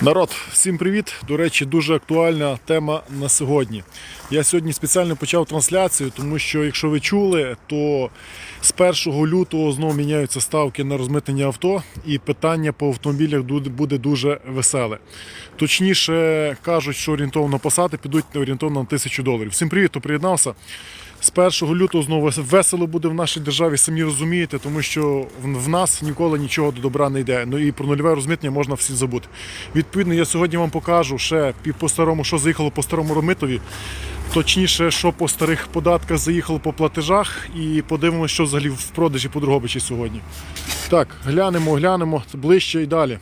Народ, всім привіт! До речі, дуже актуальна тема на сьогодні. Я сьогодні спеціально почав трансляцію, тому що, якщо ви чули, то з 1 лютого знову міняються ставки на розмитнення авто, і питання по автомобілях буде дуже веселе. Точніше кажуть, що орієнтовно посади підуть орієнтовно на тисячу доларів. Всім привіт, хто приєднався. З 1 лютого знову весело буде в нашій державі, самі розумієте, тому що в нас ніколи нічого до добра не йде. Ну і про нульове розмитнення можна всі забути. Відповідно, я сьогодні вам покажу ще по старому, що заїхало по старому ромитові. Точніше, що по старих податках заїхало по платежах, і подивимося, що взагалі в продажі по Другобичі сьогодні. Так, глянемо, глянемо ближче і далі.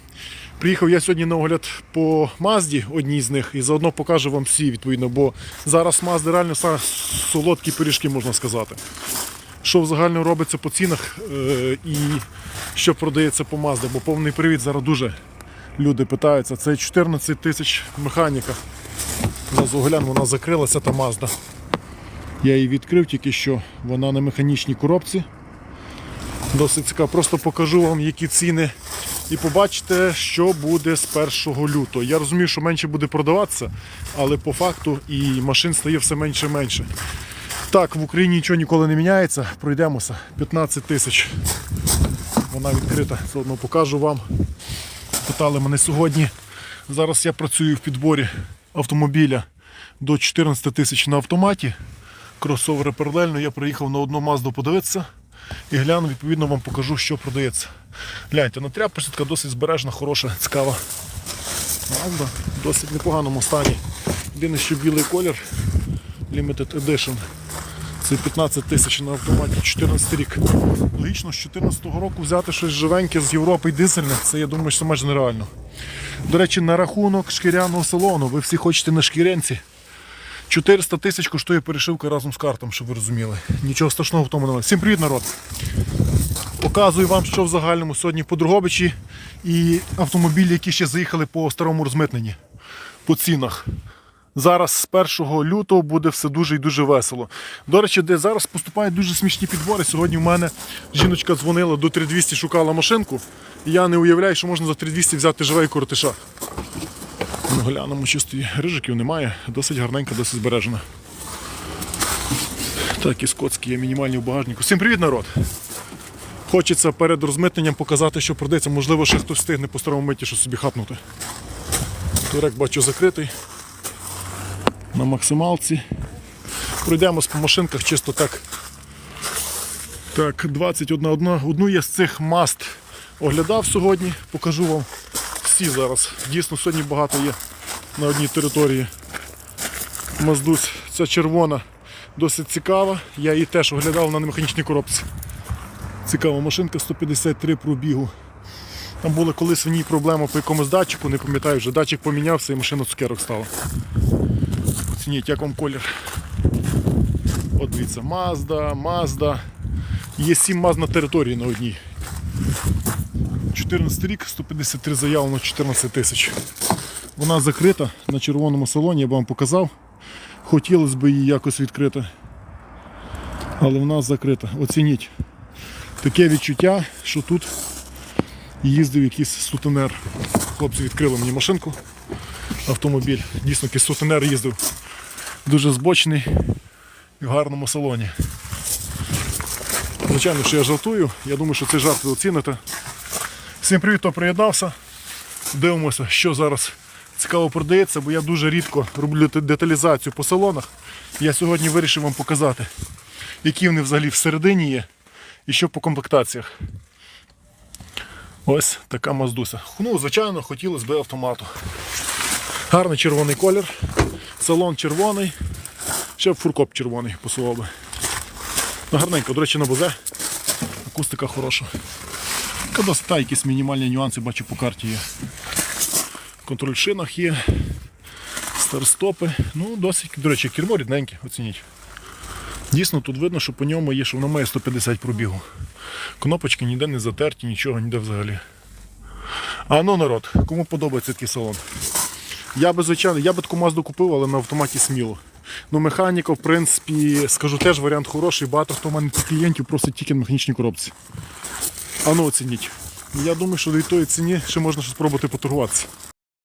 Приїхав я сьогодні на огляд по Мазді, одній з них, і заодно покажу вам всі, відповідно, бо зараз Мазди реально солодкі пиріжки, можна сказати. Що взагалі робиться по цінах е, і що продається по Мазді, бо повний привід зараз дуже люди питаються. Це 14 тисяч механіка. Зараз оглянь, вона закрилася та Мазда. Я її відкрив тільки що, вона на механічній коробці. Досить цікаво. Просто покажу вам, які ціни. І побачите, що буде з 1 лютого. Я розумію, що менше буде продаватися, але по факту і машин стає все менше і менше. Так, в Україні нічого ніколи не міняється. Пройдемося. 15 тисяч. Вона відкрита. Заодно покажу вам. Питали мене сьогодні. Зараз я працюю в підборі автомобіля до 14 тисяч на автоматі. Кросовери паралельно. Я приїхав на одну мазду подивитися і гляну, відповідно вам покажу, що продається. Гляньте, на тряпочка така досить збережна, хороша, цікава. Мазда досить непоганому стані. Єдине, що білий колір Limited Edition. Це 15 тисяч на автоматі, 14 рік. Логічно, з 14 року взяти щось живеньке з Європи і дизельне, це я думаю, що майже нереально. До речі, на рахунок шкіряного салону, ви всі хочете на шкірянці. 400 тисяч коштує перешивка разом з картом, щоб ви розуміли. Нічого страшного в тому немає. Всім привіт, народ! Показую вам, що в загальному сьогодні по Другобичі і автомобілі, які ще заїхали по старому розмитненні по цінах. Зараз з 1 лютого буде все дуже і дуже весело. До речі, де зараз поступають дуже смішні підбори. Сьогодні в мене жіночка дзвонила до 3200, шукала машинку. І я не уявляю, що можна за 3200 взяти живе і коротиша. Ну, глянемо, чисто рижиків немає. Досить гарненька, досить збережена. Так, і скотські є мінімальні в багажнику. Всім привіт, народ! Хочеться перед розмитненням показати, що продається. Можливо, ще хтось встигне по старому миті що собі хапнути. Турек бачу закритий. На максималці. Пройдемось по машинках чисто так. Так, 21 одна. Одну я з цих маст оглядав сьогодні. Покажу вам всі зараз. Дійсно, сьогодні багато є на одній території. Маздусь, ця червона досить цікава. Я її теж оглядав на механічній коробці. Цікава машинка 153 пробігу. Там була колись в ній проблема по якомусь датчику, не пам'ятаю вже. Датчик помінявся і машина цукерок стала. Оцініть, як вам колір. От дивіться, Mazda, Mazda. Є 7 Маз на території на одній. 14 рік, 153 заявлено 14 тисяч. Вона закрита на червоному салоні, я б вам показав. Хотілося б її якось відкрити. Але вона закрита. Оцініть. Таке відчуття, що тут їздив якийсь сутенер. Хлопці відкрили мені машинку, автомобіль. Дійсно, якийсь сутенер їздив. Дуже збочний і в гарному салоні. Звичайно, що я жартую. Я думаю, що цей жарт ви оціните. Всім привіт, хто приєднався. Дивимося, що зараз цікаво продається, бо я дуже рідко роблю деталізацію по салонах. Я сьогодні вирішив вам показати, які вони взагалі всередині є і що по комплектаціях. Ось така маздуся. Ну, звичайно, хотілося б автомату. Гарний червоний колір, салон червоний, ще б фуркоп червоний посував би. Ну, Гарненько, до речі, на бозе. Акустика хороша. Така якісь мінімальні нюанси бачу по карті є. Контроль в шинах є, старстопи. Ну, досить, до речі, кермо рідненьке, оцініть. Дійсно, тут видно, що по ньому є, що воно має 150 пробігу. Кнопочки ніде не затерті, нічого, ніде взагалі. А ну народ, кому подобається такий салон? Я би, звичайно, я би таку мазду купив, але на автоматі сміло. Ну, механіка, в принципі, скажу, теж варіант хороший. Багато хто в мене клієнтів просить тільки на механічній коробці. А ну оцініть. Я думаю, що до тої ціні ще можна щось спробувати поторгуватися.